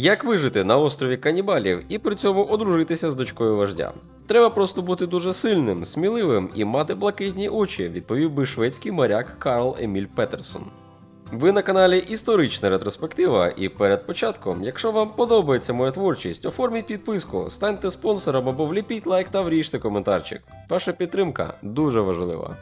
Як вижити на острові канібалів і при цьому одружитися з дочкою вождя? Треба просто бути дуже сильним, сміливим і мати блакитні очі, відповів би шведський моряк Карл Еміль Петерсон. Ви на каналі Історична ретроспектива, і перед початком, якщо вам подобається моя творчість, оформіть підписку, станьте спонсором або вліпіть лайк та вріжте коментарчик. Ваша підтримка дуже важлива.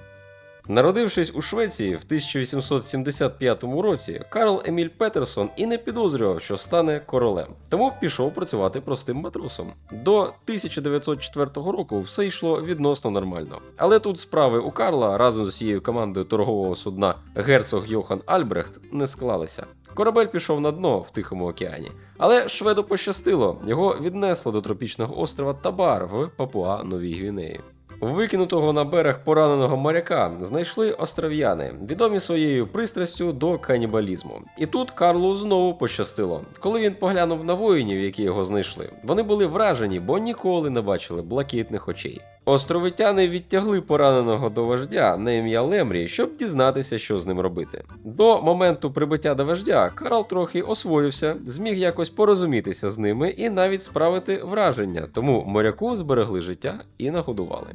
Народившись у Швеції в 1875 році, Карл Еміль Петерсон і не підозрював, що стане королем, тому пішов працювати простим матросом. До 1904 року все йшло відносно нормально. Але тут справи у Карла разом з усією командою торгового судна Герцог Йохан Альбрехт не склалися. Корабель пішов на дно в Тихому океані, але шведу пощастило, його віднесло до тропічного острова Табар в Папуа Новій Гвінеї. Викинутого на берег пораненого моряка знайшли остров'яни, відомі своєю пристрастю до канібалізму. І тут Карлу знову пощастило. Коли він поглянув на воїнів, які його знайшли, вони були вражені, бо ніколи не бачили блакитних очей. Островитяни відтягли пораненого до вождя на ім'я Лемрі, щоб дізнатися, що з ним робити. До моменту прибиття до вождя Карл трохи освоївся, зміг якось порозумітися з ними і навіть справити враження, тому моряку зберегли життя і нагодували.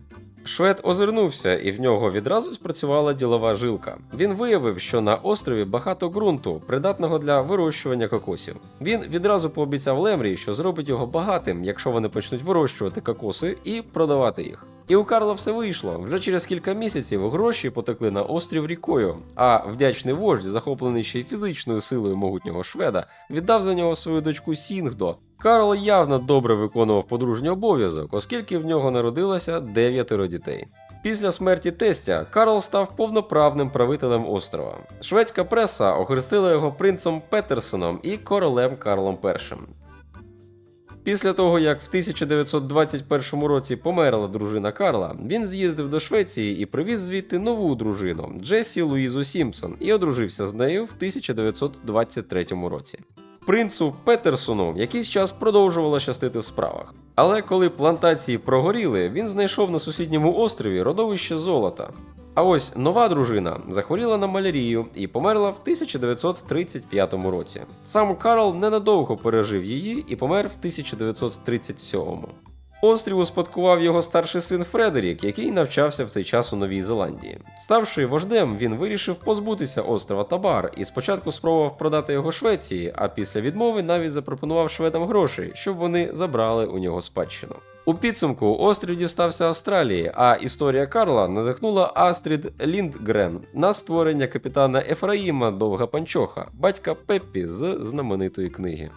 Швед озирнувся, і в нього відразу спрацювала ділова жилка. Він виявив, що на острові багато ґрунту, придатного для вирощування кокосів. Він відразу пообіцяв Лемрі, що зробить його багатим, якщо вони почнуть вирощувати кокоси і продавати їх. І у Карла все вийшло. Вже через кілька місяців гроші потекли на острів рікою. А вдячний вождь, захоплений ще й фізичною силою могутнього шведа, віддав за нього свою дочку Сінгдо. Карл явно добре виконував подружній обов'язок, оскільки в нього народилося дев'ятеро дітей. Після смерті тестя Карл став повноправним правителем острова. Шведська преса охрестила його принцем Петерсоном і королем Карлом І. Після того, як в 1921 році померла дружина Карла, він з'їздив до Швеції і привіз звідти нову дружину Джесі Луїзу Сімпсон і одружився з нею в 1923 році. Принцу Петерсону якийсь час продовжувало щастити в справах. Але коли плантації прогоріли, він знайшов на сусідньому острові родовище золота. А ось нова дружина захворіла на малярію і померла в 1935 році. Сам Карл ненадовго пережив її і помер в 1937. Острів успадкував його старший син Фредерік, який навчався в цей час у Новій Зеландії. Ставши вождем, він вирішив позбутися острова Табар і спочатку спробував продати його Швеції, а після відмови навіть запропонував шведам грошей, щоб вони забрали у нього спадщину. У підсумку острів дістався Австралії, а історія Карла надихнула Астрід Ліндгрен на створення капітана Ефраїма Довга Панчоха, батька Пеппі з знаменитої книги.